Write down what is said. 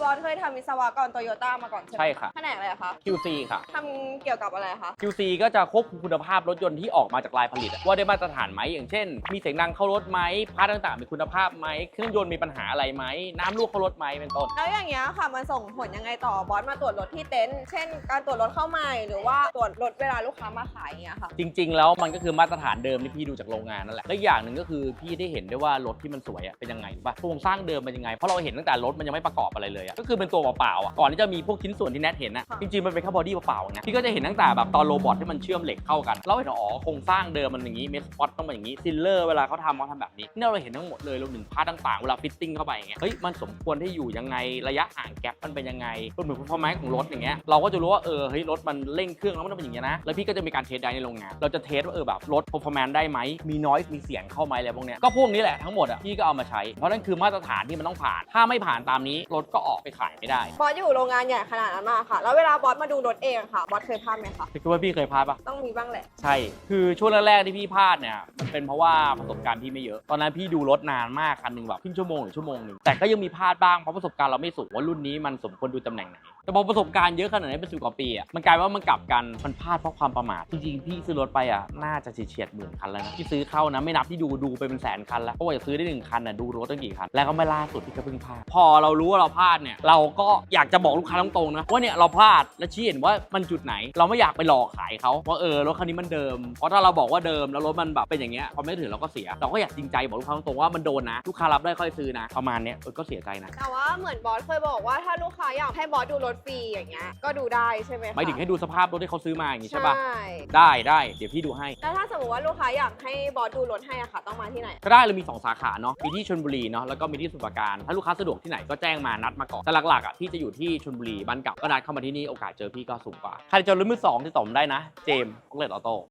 บอสเคยทำวิศวกรโตโยต้ามาก่อนใช่ไหมใช่ค่ะ แผนกอะไรอะคะ QC ค่ะ ทำเกี่ยวกับอะไรคะ QC ก็จะควบคุมคุณภาพรถยนต์ที่ออกมาจากลายผลิตอะว่าได้มาตรฐานไหมอย่างเช่น มีเสียงดังเข้ารถไหมพาร์ทต่างๆ มีคุณภาพไหมเครื่องยนต์มีปัญหาอะไรไหมน้ำรั่วเข้ารถไหมเป็นต้น แล้วอย่างเงี้ยค่ะ มันส่งผลยังไงต่อบอสมาตรวจรถที่เต็นท์เช่น การตรวจรถเข้าใหม่หรือว่าตรวจรถเวลาลูกค้ามาขายอย่างเงี้ยค่ะ จริง ๆ แล้วมันก็คือมาตรฐานเดิมที่พี่ดูจากโรงงานนั่นแหละและอีกอย่างหนึ่งก็คือพี่ได้เห็นได้ว่ารถที่มันสวยอะเป็นยังไงรู้ป่ะโครงสร้างเดิมเป็นยังไงเพราะเราเห็นตั้งแต่รถมันยังไม่ประกอบอะไรเลยอะก็คือเป็นตัวเปล่าๆอะก่อนที่จะมีพวกชิ้นส่วนที่แนทเห็นอะค่ะจริงๆมันเป็นแค่บอดี้เปล่าๆไงพี่ก็จะเห็นตั้งแต่แบบตอนโรบอทที่มันเชื่อมเหล็กเข้ากันเราเห็นว่าอ๋อโครงสร้างเดิมมันอย่างนี้เมสปอตต้องเป็นอย่างนี้ซิลเลอร์เวลาเขาทำเขาทำแบบนี้นี่เราเห็นทั้งหมดเลยรวมถึงพาร์ทต่างๆเวลาฟิตติ้งเข้าไปอย่างเงี้ยเฮ้ยมันสมควรที่อยู่ยังไงระยะห่างแกลมันเป็นยังไงรวมถึง performance ของรถอย่างเงี้ยเราก็จะรู้ว่าเออเฮ้ยรถมันเร่งเครื่องแล้วมันต้องเป็นอย่างเงี้ยนะแล้วพี่ก็จะมีการเทสได้ในโรงงาน เราจะเทสว่าเออแบบรถ performance ได้ไหมมี noise มีเสียงเข้าไหมอะไรพวกเนี้ยก็พวกนี้แหละทั้งหมดอะพี่ก็เอามาใช้เพราะนั่นคือมาตรฐานที่มันต้องผ่าน ถ้าไม่ผ่านตามนี้รถก็ออกไปขายไม่ได้ บอสอยู่โรงงานใหญ่ขนาดนั้นมากค่ะ แล้วเวลาบอสมาดูรถเองอะค่ะ บอสเคยพลาดไหมคะคิดว่าพี่เคยพลาดปะต้องมีบ้างแหละ ใช่ คือช่วงแรกๆที่พี่พลาดเนี่ย มันเป็นเพราะว่าประสบการณ์พี่ไม่เยอะ ตอนนั้นพี่ดูรถนานมากคันหนึ่งแบบครึ่งชั่วโมงหรือชั่วโมงหนึ่งแต่ก็ยังมีพลาดบ้างเพราะประสบการณ์เราไม่สูงว่ารุ่นนี้มันสมควรดูตำแหน่งไหน แต่พอประสบการณ์เยอะขนาดนี้เป็นสิบกว่าปีอะมันกลายว่ามันกลับกัน มันพลาดเพราะความประมาท จริงๆพี่ซื้อรถไปอะน่าจะเฉียดๆหมื่นคันแล้วนะพี่ซื้อเข้านะไม่นับที่ดูดูไปเป็นแสนคันแล้วเพราะว่าจะซื้อได้หนึ่งคันน่ะดูรถตั้งกี่คันแล้วก็ไม่ล่าสุดที่ก็เพิ่งพลาดพอเรารู้ว่าเราพลาดเนี่ยเราก็อยากจะบอกลูกค้าตรงๆนะว่าเนี่ยเราพลาดและชี้เห็นว่ามันจุดไหน เราไม่อยากไปหลอกขายเขาว่าเออรถคันนี้มันเดิมเพราะถ้าเราบอกว่าเดิมแล้วรถมันแบบเป็นอย่างเงี้ยพอไม่ถึงเราก็เสีย เราก็อยากจริงใจบอกลูกค้าตรงๆว่ามันโดนนะลูกค้ารับได้ค่อยซื้อนะ ประมาณเนี้ยเออก็เสียใจนะแต่ว่าเหมือนบอสเคยบอกว่าถ้าลูกค้าอยากให้บอสดูรถฟรีอย่างเงี้ยก็ดูได้ใช่ไหมคะไม่ถึงให้ดูสภาพรถที่เขาซื้อมาอย่างงี้ใช่ปะใช่ได้ได้เดี๋ยวพี่ดูให้แล้วถ้าสมมติว่าลูกค้าอยากให้บอสดูรถให้อะค่ะต้องมาที่ไหนก็ได้เรามี 2 สาขาเนาะมีที่ชลบุรีเนาะแล้วก็มีที่สมุทรปราการถ้าลูกค้าสะดวกที่ไหนก็แจ้งมานัดมาก่อนแต่หลักๆอะพี่จะอยู่ที่ชลบุรีบ้านเก่าก็นัดเข้ามาที่นี่โอกาสเจอพี่ก็สูงกว่าใครจะรถมือสองที่ต่อมได้นะ เจมส์ออกเลตออโต้